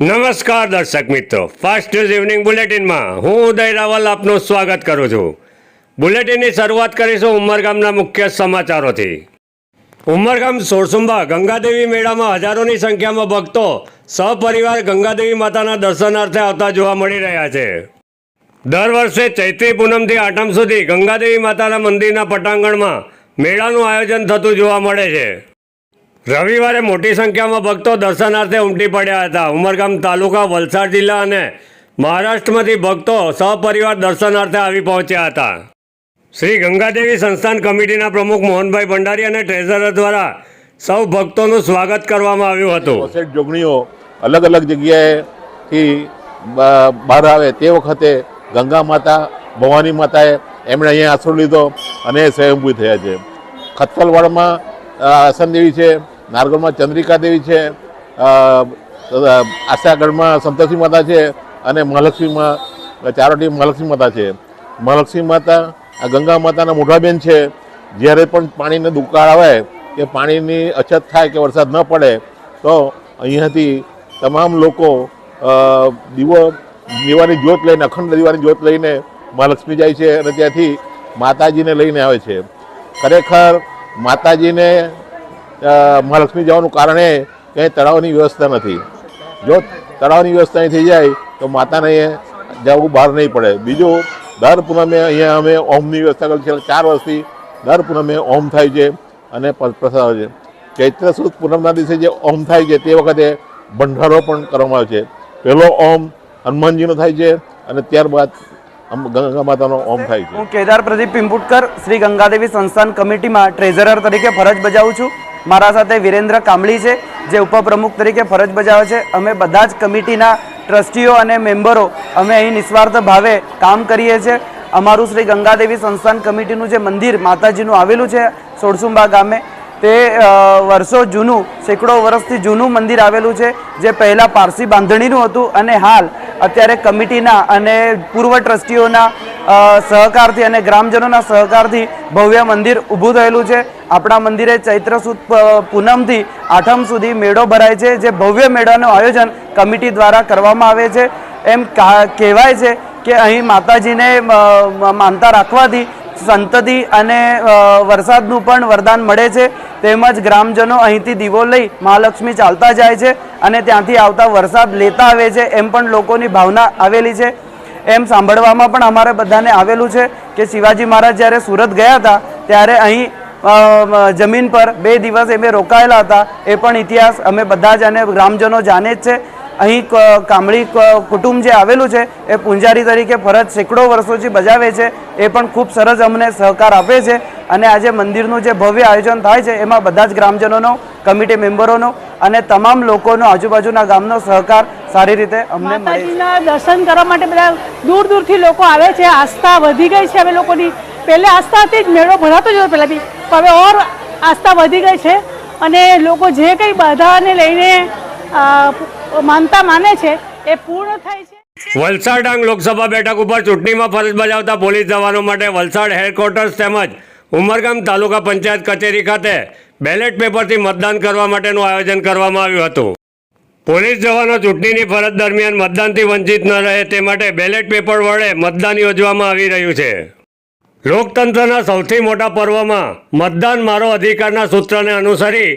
નમસ્કાર દર્શક મિત્રો. ફાસ્ટ ન્યૂઝ ઇવનિંગ બુલેટિનમાં. હું ઉદય રાવલ આપનું સ્વાગત કરું છું. બુલેટિનની શરૂઆત કરીશું ઉમરગામના મુખ્ય સમાચારોથી. ઉમરગામ સોરસુંબા ગંગાદેવી મેળામાં હજારોની સંખ્યામાં ભક્તો સહપરિવાર ગંગાદેવી માતાના દર્શનાર્થે આવતા જોવા મળી રહ્યા છે. દર વર્ષે ચૈત્રી પૂનમથી આઠમ સુધી ગંગાદેવી માતાના મંદિરના પટાંગણમાં મેળાનું આયોજન થતું જોવા મળે છે. રવિવારે મોટી સંખ્યામાં ભક્તો દર્શનાર્થે ઉમટી પડ્યા હતા. ઉમરગામ તાલુકા વલસાડ જિલ્લા અને મહારાષ્ટ્રમાંથી ભક્તો સહપરિવાર દર્શનાર્થે આવી પહોંચ્યા હતા. શ્રી ગંગાદેવી સંસ્થાન કમિટીના પ્રમુખ મોહનભાઈ ભંડારી અને ટ્રેઝરર દ્વારા સૌ ભક્તોનું સ્વાગત કરવામાં આવ્યું હતું. જોગણીઓ અલગ અલગ જગ્યાએથી બહાર આવે તે વખતે ગંગા માતા, ભવાની માતાએ એમણે અહીંયા આશરો લીધો અને સ્વયંભૂ થયા છે. ખત્તલવાડમાં આસન આસનદેવી છે નારગોલમાં ચંદ્રિકા દેવી છે આશાગઢમાં સંતોષી માતા છે અને મહાલક્ષ્મીમાં ચારોટી મહાલક્ષ્મી માતા છે. મહાલક્ષ્મી માતા, આ ગંગા માતાના મોઢાબેન છે. જ્યારે પણ પાણીને દુકાળ આવે, કે પાણીની અછત થાય કે વરસાદ ન પડે, તો અહીંયાથી તમામ લોકો દીવો, દીવાની જ્યોત લઈને, અખંડ દીવાની જ્યોત લઈને મહાલક્ષ્મી જાય છે અને ત્યાંથી માતાજીને લઈને આવે છે. ખરેખર માતાજીને મહાલક્ષ્મી જવાનું કારણ એ કે તળાવની વ્યવસ્થા નથી. જો તળાવની વ્યવસ્થા અહીં થઈ જાય, તો માતાને અહીંયા જવું બહાર નહીં પડે. બીજું, દર પૂનમે અહીંયા અમે ઓમની વ્યવસ્થા કરી છે. ચાર વર્ષથી દર પૂનમે ઓમ થાય છે અને પ્રસાદ છે. ચૈત્ર સુદ પૂનમના દિવસે જે ઓમ થાય છે, તે વખતે ભંડારો પણ કરવામાં આવે છે. પહેલો ઓમ હનુમાનજીનો થાય છે અને ત્યારબાદ ગંગા માતાનો ઓમ થાય છે. હું કેદાર પ્રદીપ પિંપુટકર, શ્રી ગંગાદેવી સંસ્થાન કમિટીમાં ટ્રેઝરર તરીકે ફરજ બજાવું છું. મારા સાથે વિરેન્દ્ર કામળી છે, જે ઉપપ્રમુખ તરીકે ફરજ બજાવે છે. અમે બધા જ કમિટીના ટ્રસ્ટીઓ અને મેમ્બરો અમે અહીં નિસ્વાર્થ ભાવે કામ કરીએ છીએ. અમારું શ્રી ગંગાદેવી સંસ્થાન કમિટીનું જે મંદિર માતાજીનું આવેલું છે, સોળસુંબા ગામે, તે વર્ષો જૂનું, સેંકડો વર્ષથી જૂનું મંદિર આવેલું છે, જે પહેલાં પારસી બાંધણીનું હતું અને હાલ અત્યારે કમિટીના અને પૂર્વ ટ્રસ્ટીઓના સહકારથી અને ગ્રામજનોના સહકારથી ભવ્ય મંદિર ઊભું થયેલું છે. આપણા મંદિરે ચૈત્ર સુદ પૂનમથી આઠમ સુધી મેળો ભરાય છે, જે ભવ્ય મેળાનું આયોજન કમિટી દ્વારા કરવામાં આવે છે. એમ કહેવાય છે કે અહીં માતાજીને માનતા રાખવાથી સંતતિ અને વરસાદનું પણ વરદાન મળે છે. તેમજ ગ્રામજનો અહીંથી દીવો લઈ મહાલક્ષ્મી ચાલતા જાય છે અને ત્યાંથી આવતા વરસાદ લેતા આવે છે એમ પણ લોકોની ભાવના આવેલી છે. એમ સાંભળવામાં પણ અમારે બધાને આવેલું છે કે શિવાજી મહારાજ જ્યારે સુરત ગયા હતા, ત્યારે અહીં જમીન પર બે દિવસ એમે રોકાયેલા હતા. એ પણ ઇતિહાસ અમે બધા જ અને ગ્રામજનો જાણે જ છે. અહીં કામળી કુટુંબ જે આવેલું છે, એ પૂંજારી તરીકે ફરજ સેંકડો વર્ષોથી બજાવે છે. એ પણ ખૂબ સરસ અમને સહકાર આપે છે. અને આજે મંદિરનું જે ભવ્ય આયોજન થાય છે, એમાં બધા જ ગ્રામજનોનો, કમિટી મેમ્બરોનો અને તમામ લોકોનો આજુબાજુના ગામનો સહકાર સારી રીતે અમને માતાજીના દર્શન કરવા માટે બધા દૂર દૂરથી લોકો આવે છે આસ્થા વધી ગઈ છે હવે લોકોની. પહેલે આસ્થાથી જ મેળો ભરાતો જ હતો પહેલાંથી. પણ હવે ઓર આસ્થા વધી ગઈ છે અને લોકો જે કંઈ બાધાને લઈને માનતા માને છે એ પૂર્ણ થાય છે. વલસાડ ડાંગ લોકસભા બેઠક ઉપર ચૂંટણીમાં ફરજ બજાવતા પોલીસ જવાનો માટે વલસાડ હેડક્વાર્ટર્સ તેમજ ઉમરગામ તાલુકા પંચાયત કચેરી ખાતે બેલેટ પેપરથી મતદાન કરવા માટેનું આયોજન કરવામાં આવ્યું હતું. પોલીસ જવાનો ચૂંટણીની ફરજ દરમિયાન મતદાનથી વંચિત ન રહે તે માટે બેલેટ પેપર વડે મતદાન યોજવામાં આવી રહ્યું છે. લોકતંત્રના સૌથી મોટા પર્વમાં મતદાન મારો અધિકારના સૂત્રને અનુસરી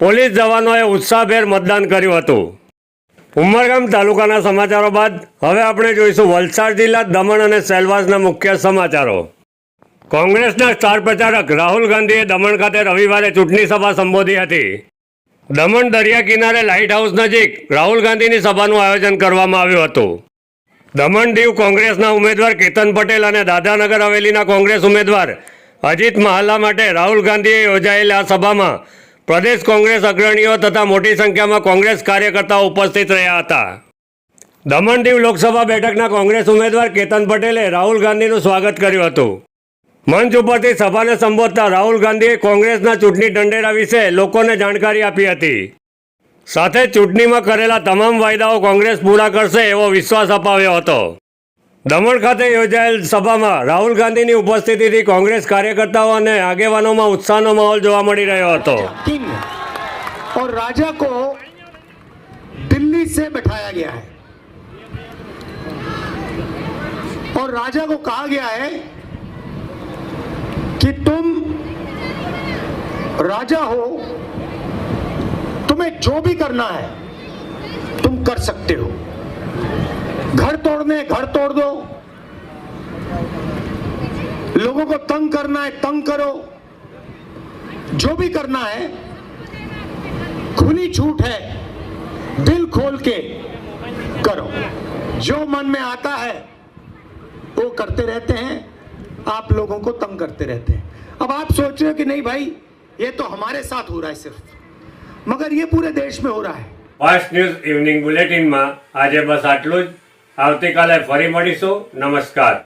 પોલીસ જવાનોએ ઉત્સાહભેર મતદાન કર્યું હતું. ઉમરગામ તાલુકાના સમાચારો બાદ હવે આપણે જોઈશું વલસાડ જિલ્લા દમણ અને સેલવાસના મુખ્ય સમાચારો. કોંગ્રેસના સ્ટાર પ્રચારક રાહુલ ગાંધીએ દમણ ખાતે રવિવારે ચૂંટણી સભા સંબોધી હતી. દમણ દરિયા કિનારે લાઇટ હાઉસ નજીક રાહુલ ગાંધીની સભાનું આયોજન કરવામાં આવ્યું હતું. દમણ દીવ કોંગ્રેસના ઉમેદવાર કેતન પટેલ અને દાદાનગર હવેલીના કોંગ્રેસ ઉમેદવાર અજીત મહાલા માટે રાહુલ ગાંધીએ યોજાયેલી આ સભામાં પ્રદેશ કોંગ્રેસ અગ્રણીઓ તથા મોટી સંખ્યામાં કોંગ્રેસ કાર્યકર્તાઓ ઉપસ્થિત રહ્યા હતા. દમણ દીવ લોકસભા બેઠકના કોંગ્રેસ ઉમેદવાર કેતન પટેલે રાહુલ ગાંધીનું સ્વાગત કર્યું હતું. મંચ ઉપરથી સભાને સંબોધતા રાહુલ ગાંધીએ કોંગ્રેસના ચૂંટણી ઢંઢેરા વિશે લોકોને જાણકારી આપી હતી સાથે જ ચૂંટણીમાં કરેલા તમામ વાયદાઓ કોંગ્રેસ પૂરા કરશે એવો વિશ્વાસ અપાવ્યો હતો દમણ ખાતે યોજાયેલ સભામાં રાહુલ ગાંધીની ઉપસ્થિતિથી કોંગ્રેસ કાર્યકર્તાઓ અને આગેવાનોમાં ઉત્સાહનો માહોલ જોવા મળી રહ્યો હતો किंग और राजा को दिल्ली पुलिस से बैठाया गया है और राजा को कहा गया है कि तुम राजा हो, तुम्हें जो भी करना है, तुम कर सकते हो। घर तोड़ने, घर तोड़ दो। लोगों को तंग करना है, तंग करो। जो भी करना है खुली छूट है, दिल खोल के करो। जो मन में आता है, वो करते रहते हैं। आप लोगों को तंग करते रहते हैं अब आप सोच रहे हो कि नहीं भाई ये तो हमारे साथ हो रहा है सिर्फ मगर ये पूरे देश में हो रहा है ફાસ્ટ ન્યૂઝ ઇવનિંગ બુલેટિનમાં આજે બસ આટલું જ આવતીકાલે ફરી મળીશું નમસ્કાર